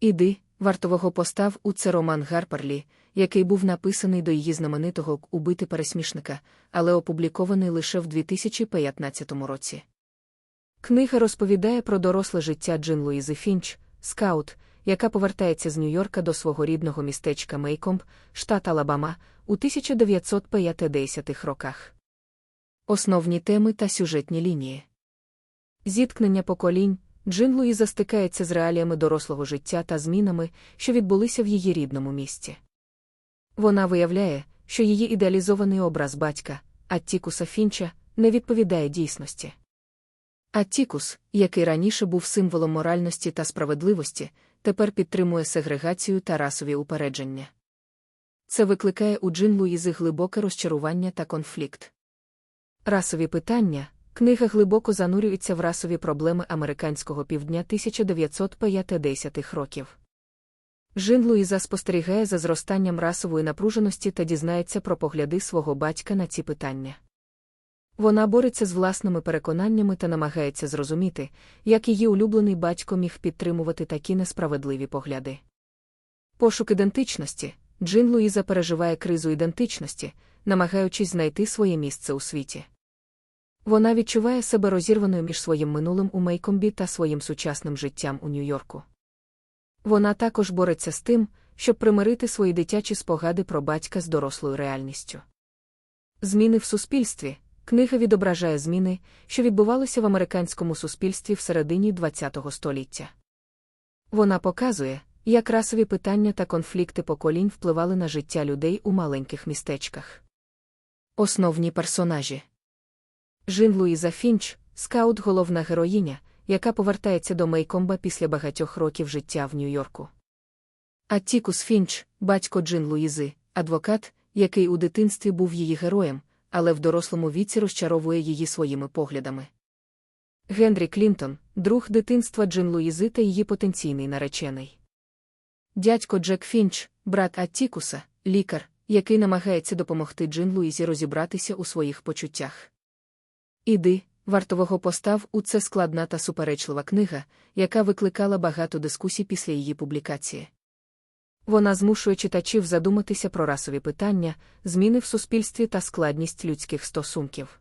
Іди, вартового постав у це роман Гарперлі, який був написаний до її знаменитого Убити пересмішника, але опублікований лише в 2015 році. Книга розповідає про доросле життя Джин Луїзи Фінч, скаут, яка повертається з Нью-Йорка до свого рідного містечка Мейкомб, штат Алабама, у 1950 роках. Основні теми та сюжетні лінії. Зіткнення поколінь, Джин Луїза стикається з реаліями дорослого життя та змінами, що відбулися в її рідному місті. Вона виявляє, що її ідеалізований образ батька, Аттікуса Фінча, не відповідає дійсності. Аттікус, який раніше був символом моральності та справедливості, тепер підтримує сегрегацію та расові упередження. Це викликає у Джин Луїзи глибоке розчарування та конфлікт. Расові питання книга глибоко занурюється в расові проблеми американського півдня 1950-х років. Жин Луїза спостерігає за зростанням расової напруженості та дізнається про погляди свого батька на ці питання. Вона бореться з власними переконаннями та намагається зрозуміти, як її улюблений батько міг підтримувати такі несправедливі погляди. Пошук ідентичності Джин Луїза переживає кризу ідентичності, намагаючись знайти своє місце у світі. Вона відчуває себе розірваною між своїм минулим у Мейкомбі та своїм сучасним життям у Нью-Йорку. Вона також бореться з тим, щоб примирити свої дитячі спогади про батька з дорослою реальністю. Зміни в суспільстві книга відображає зміни, що відбувалися в американському суспільстві в середині ХХ століття. Вона показує, як расові питання та конфлікти поколінь впливали на життя людей у маленьких містечках. Основні персонажі Жін Луїза Фінч, скаут, головна героїня, яка повертається до Мейкомба після багатьох років життя в Нью-Йорку. Аттікус Фінч, батько Джин Луїзи, адвокат, який у дитинстві був її героєм, але в дорослому віці розчаровує її своїми поглядами. Генрі Клінтон, друг дитинства Джин Луїзи та її потенційний наречений. Дядько Джек Фінч, брат Аттікуса, лікар, який намагається допомогти Джин Луїзі розібратися у своїх почуттях. Іди, вартового постав у це складна та суперечлива книга, яка викликала багато дискусій після її публікації. Вона змушує читачів задуматися про расові питання, зміни в суспільстві та складність людських стосунків.